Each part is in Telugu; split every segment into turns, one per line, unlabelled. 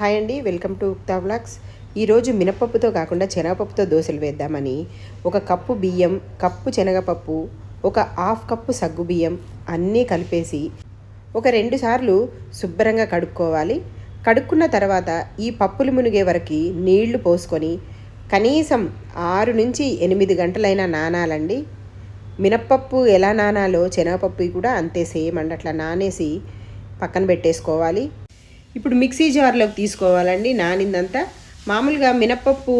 హాయ్ అండి వెల్కమ్ టు ఉక్తా వ్లాగ్స్. ఈరోజు మినపప్పుతో కాకుండా శనగపప్పుతో దోశలు వేద్దామని ఒక కప్పు బియ్యం కప్పు శనగపప్పు ఒక హాఫ్ కప్పు సగ్గు బియ్యం అన్నీ కలిపేసి ఒక రెండు సార్లు శుభ్రంగా కడుక్కోవాలి. కడుక్కున్న తర్వాత ఈ పప్పులు మునిగే వరకు నీళ్ళు పోసుకొని కనీసం ఆరు నుంచి ఎనిమిది గంటలైనా నానాలండి. మినప్పప్పు ఎలా నానాలో శనగపప్పు కూడా అంతే సేమ్ అండి అట్లా నానేసి పక్కన పెట్టేసుకోవాలి. ఇప్పుడు మిక్సీ జార్లోకి తీసుకోవాలండి నానిందంతా. మామూలుగా మినప్పప్పు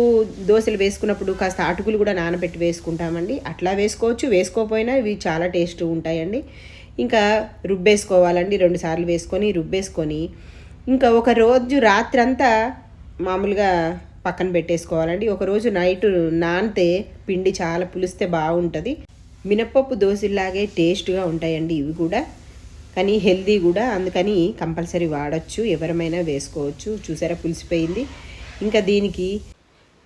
దోశలు వేసుకున్నప్పుడు కాస్త అటుకులు కూడా నానబెట్టి వేసుకుంటామండి. అట్లా వేసుకోవచ్చు వేసుకోకపోయినా ఇవి చాలా టేస్ట్ ఉంటాయండి. ఇంకా రుబ్బేసుకోవాలండి రెండు సార్లు వేసుకొని రుబ్బేసుకొని. ఇంకా ఒక రోజు రాత్రి అంతా మామూలుగా పక్కన పెట్టేసుకోవాలండి. ఒకరోజు నైట్ నానితే పిండి చాలా పులిస్తే బాగుంటుంది. మినప్పప్పు దోశలాగే టేస్ట్గా ఉంటాయండి ఇవి కూడా. కానీ హెల్దీ కూడా అందుకని కంపల్సరీ వాడచ్చు ఎవరమైనా వేసుకోవచ్చు. చూసారా పులిసిపోయింది. ఇంకా దీనికి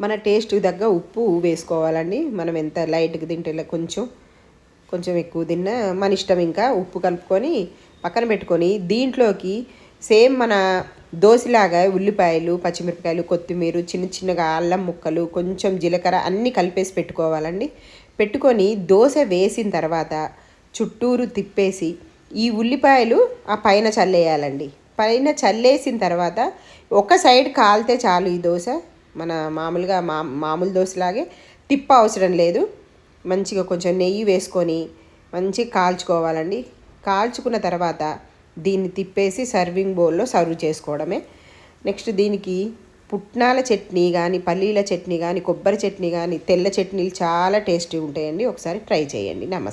మన టేస్ట్ తగ్గ ఉప్పు వేసుకోవాలండి. మనం ఎంత లైట్గా తింటే ఇలా కొంచెం కొంచెం ఎక్కువ తిన్నా మన ఇష్టం ఇంకా ఉప్పు కలుపుకొని పక్కన పెట్టుకొని దీంట్లోకి సేమ్ మన దోశలాగా ఉల్లిపాయలు పచ్చిమిరపకాయలు కొత్తిమీర చిన్న చిన్నగా అల్లం ముక్కలు కొంచెం జీలకర్ర అన్నీ కలిపేసి పెట్టుకోవాలండి. పెట్టుకొని దోశ వేసిన తర్వాత చుట్టూరు తిప్పేసి ఈ ఉల్లిపాయలు ఆ పైన చల్లేయాలండి. పైన చల్లేసిన తర్వాత ఒక సైడ్ కాలితే చాలు ఈ దోశ. మన మామూలుగా మా మామూలు దోశలాగే తిప్ప అవసరం లేదు. మంచిగా కొంచెం నెయ్యి వేసుకొని మంచిగా కాల్చుకోవాలండి. కాల్చుకున్న తర్వాత దీన్ని తిప్పేసి సర్వింగ్ బౌల్లో సర్వ్ చేసుకోవడమే. నెక్స్ట్ దీనికి పుట్నాల చట్నీ కానీ పల్లీల చట్నీ కానీ కొబ్బరి చట్నీ కానీ తెల్ల చట్నీలు చాలా టేస్టీ ఉంటాయండి. ఒకసారి ట్రై చేయండి. నమస్తే.